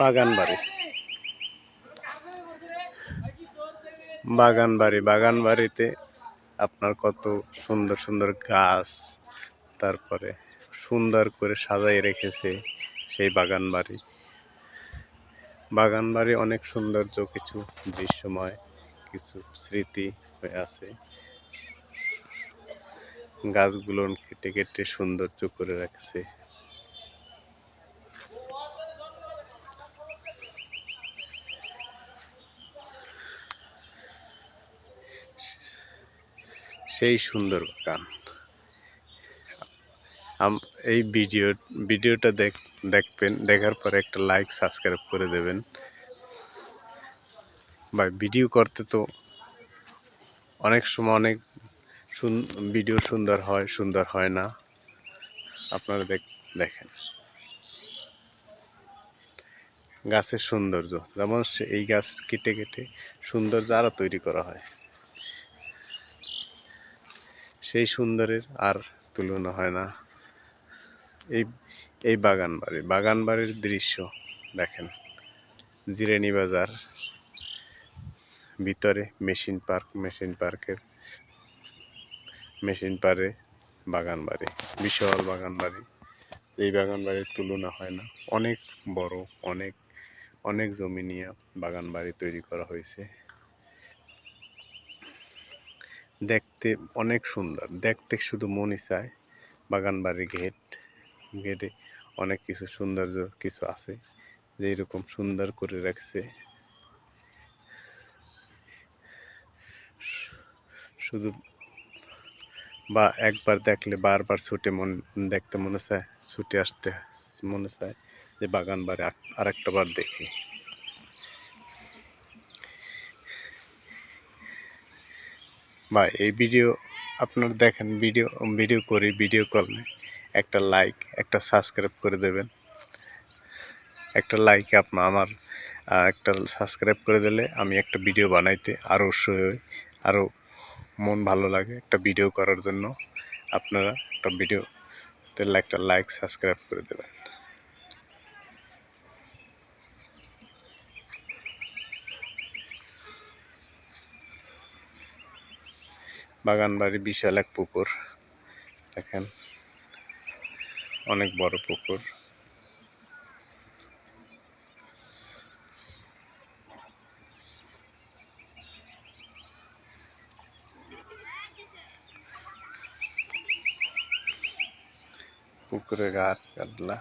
বাগান বাড়ি বাগান বাড়ি বাগান বাড়িতে আপনার কত সুন্দর সুন্দর গাছ, তারপরে সুন্দর করে সাজাই রেখেছে সেই বাগান বাড়ি বাগান বাড়ি অনেক সৌন্দর্য, কিছু দৃশ্যময়, কিছু স্মৃতি হয়ে আছে। গাছগুলো কেটে কেটে সৌন্দর্য করে রাখছে। সেই সুন্দর বাগান এই ভিডিও, ভিডিওটা দেখ, দেখবেন, দেখার পরে একটা লাইক সাবস্ক্রাইব করে দেবেন। বা ভিডিও করতে তো অনেক সময় অনেক ভিডিও সুন্দর হয় সুন্দর হয় না। আপনারা দেখ, দেখেন। গাছের সৌন্দর্য, যেমন এই গাছ কেটে কেটে সৌন্দর্য আরও তৈরি করা হয়। সেই সুন্দরের আর তুলনা হয় না। এই এই বাগান বাড়ি, বাগান বাড়ির দৃশ্য দেখেন। জিরেনি বাজার, ভিতরে মেশিন পার্ক, মেশিন পার্কের, মেশিন পারে বাগান বাড়ি, বিশাল বাগান বাড়ি। এই বাগান বাড়ির তুলনা হয় না। অনেক বড়, অনেক অনেক জমি নিয়ে বাগান বাড়ি তৈরি করা হয়েছে। দেখতে অনেক সুন্দর। দেখতে শুধু মনই চায়, বাগান বাড়ির গেট, গেটে অনেক কিছু সৌন্দর্য কিছু আছে যে এরকম সুন্দর করে রাখছে। শুধু বা একবার দেখলে বারবার ছুটে মন, দেখতে মনে চায়, ছুটে আসতে মনে চায় যে বাগান বাড়ি আর একটা বার দেখি। বা এই ভিডিও আপনারা দেখেন, ভিডিও ভিডিও করি, ভিডিও করলে একটা লাইক একটা সাবস্ক্রাইব করে দেবেন। একটা লাইক আপনার আমার একটা সাবস্ক্রাইব করে দিলে আমি একটা ভিডিও বানাইতে আরও উৎসাহী হই আরও মন ভালো লাগে একটা ভিডিও করার জন্য। আপনারা একটা ভিডিও তাহলে একটা লাইক সাবস্ক্রাইব করে দেবেন। বাগান বাড়ি বিশাল এক পুকুর। দেখেন অনেক বড় পুকুর। পুকুরে ঘাট কাটলা।